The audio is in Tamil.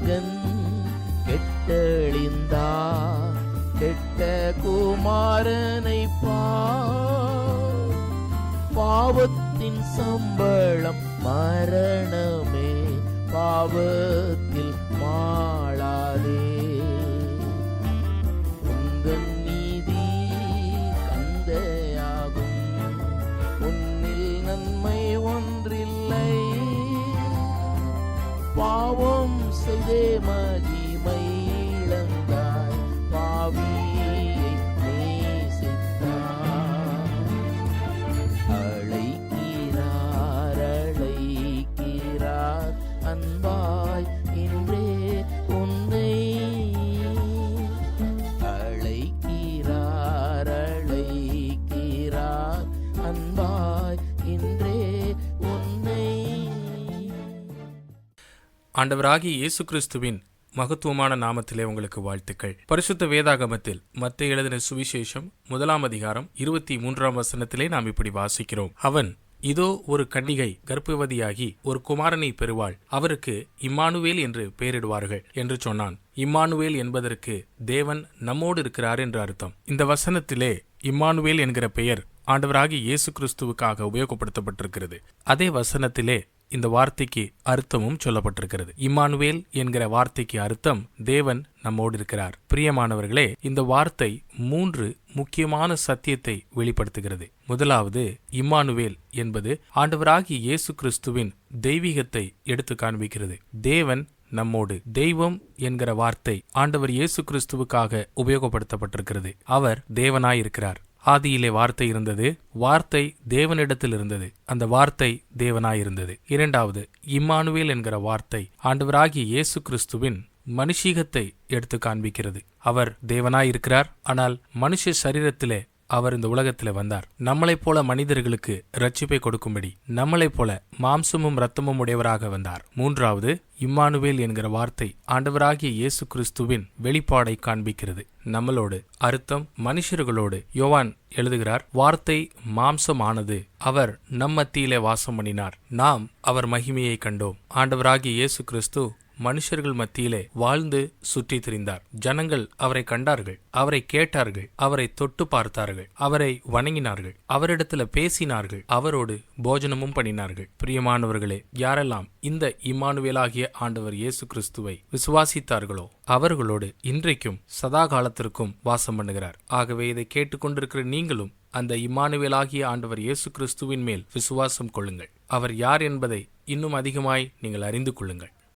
மகன் கெட்டழிந்தா கெட்ட குமாரனை பாவத்தின் சம்பளம் மரணமே பாவத்தில் மாளாதே. உந்தன் நீதி கந்தையாகும் உன்னில் நன்மை ஒன்றில்லை. பாவம் செய்தே மகிமை இழந்தாய். பாவியை நேசித்தாய். அழைக்கிறார் அழைக்கிறார். அன்பாய் இன்றே ஆண்டவராகிய இயேசு கிறிஸ்துவின் மகத்துவமான நாமத்திலே உங்களுக்கு வாழ்த்துக்கள். பரிசுத்த வேதாகமத்தில் மத்த எழுதின சுவிசேஷம் முதலாம் அதிகாரம் இருபத்தி மூன்றாம் வசனத்திலே நாம் இப்படி வாசிக்கிறோம். அவன் இதோ ஒரு கன்னிகை கர்ப்பவதியாகி ஒரு குமாரனை பெறுவாள். அவருக்கு இம்மானுவேல் என்று பெயரிடுவார்கள் என்று சொன்னான். இம்மானுவேல் என்பதற்கு தேவன் நம்மோடு இருக்கிறார் என்று அர்த்தம். இந்த வசனத்திலே இம்மானுவேல் என்கிற பெயர் ஆண்டவராகி இயேசு கிறிஸ்துவுக்காக உபயோகப்படுத்தப்பட்டிருக்கிறது. அதே வசனத்திலே இந்த வார்த்தைக்கு அர்த்தமும் சொல்லப்பட்டிருக்கிறது. இம்மானுவேல் என்கிற வார்த்தைக்கு அர்த்தம் தேவன் நம்மோடு இருக்கிறார். பிரியமானவர்களே இந்த வார்த்தை மூன்று முக்கியமான சத்தியத்தை வெளிப்படுத்துகிறது. முதலாவது இம்மானுவேல் என்பது ஆண்டவராகிய இயேசு கிறிஸ்துவின் தெய்வீகத்தை எடுத்து காண்பிக்கிறது. தேவன் நம்மோடு தெய்வம் என்கிற வார்த்தை ஆண்டவர் இயேசு கிறிஸ்துவுக்காக உபயோகப்படுத்தப்பட்டிருக்கிறது. அவர் தேவனாயிருக்கிறார். ஆதியிலே வார்த்தை இருந்தது. வார்த்தை தேவனிடத்தில் இருந்தது. அந்த வார்த்தை தேவனாயிருந்தது. இரண்டாவது இம்மானுவேல் என்கிற வார்த்தை ஆண்டவராகிய இயேசு கிறிஸ்துவின் மனுஷீகத்தை எடுத்து காண்பிக்கிறது. அவர் தேவனாயிருக்கிறார் ஆனால் மனுஷ சரீரத்திலே அவர் இந்த உலகத்தில் வந்தார். நம்மளைப் போல மனிதர்களுக்கு ரட்சிப்பை கொடுக்கும்படி நம்மளைப் போல மாம்சமும் இரத்தமும் உடையவராக வந்தார். மூன்றாவது இம்மானுவேல் என்கிற வார்த்தை ஆண்டவராகிய இயேசு கிறிஸ்துவின் வெளிப்பாடை காண்பிக்கிறது. நம்மளோடு அர்த்தம் மனுஷர்களோடு யோவான் எழுதுகிறார் வார்த்தை மாம்சமானது அவர் நம் மத்தியிலே வாசம் பண்ணினார். நாம் அவர் மகிமையை கண்டோம். ஆண்டவராகிய இயேசு கிறிஸ்து மனுஷர்கள் மத்தியிலே வாழ்ந்து சுற்றித் திரிந்தார். ஜனங்கள் அவரை கண்டார்கள். அவரை கேட்டார்கள். அவரை தொட்டு பார்த்தார்கள். அவரை வணங்கினார்கள். அவரிடத்துல பேசினார்கள். அவரோடு போஜனமும் பண்ணினார்கள். பிரியமானவர்களே யாரெல்லாம் இந்த இம்மானுவேலாகிய ஆண்டவர் இயேசு கிறிஸ்துவை விசுவாசித்தார்களோ அவர்களோடு இன்றைக்கும் சதா காலத்திற்கும் வாசம் பண்ணுகிறார். ஆகவே இதை கேட்டுக்கொண்டிருக்கிற நீங்களும் அந்த இம்மானுவேலாகிய ஆண்டவர் இயேசு கிறிஸ்துவின் மேல் விசுவாசம் கொள்ளுங்கள். அவர் யார் என்பதை இன்னும் அதிகமாய் நீங்கள் அறிந்து கொள்ளுங்கள்.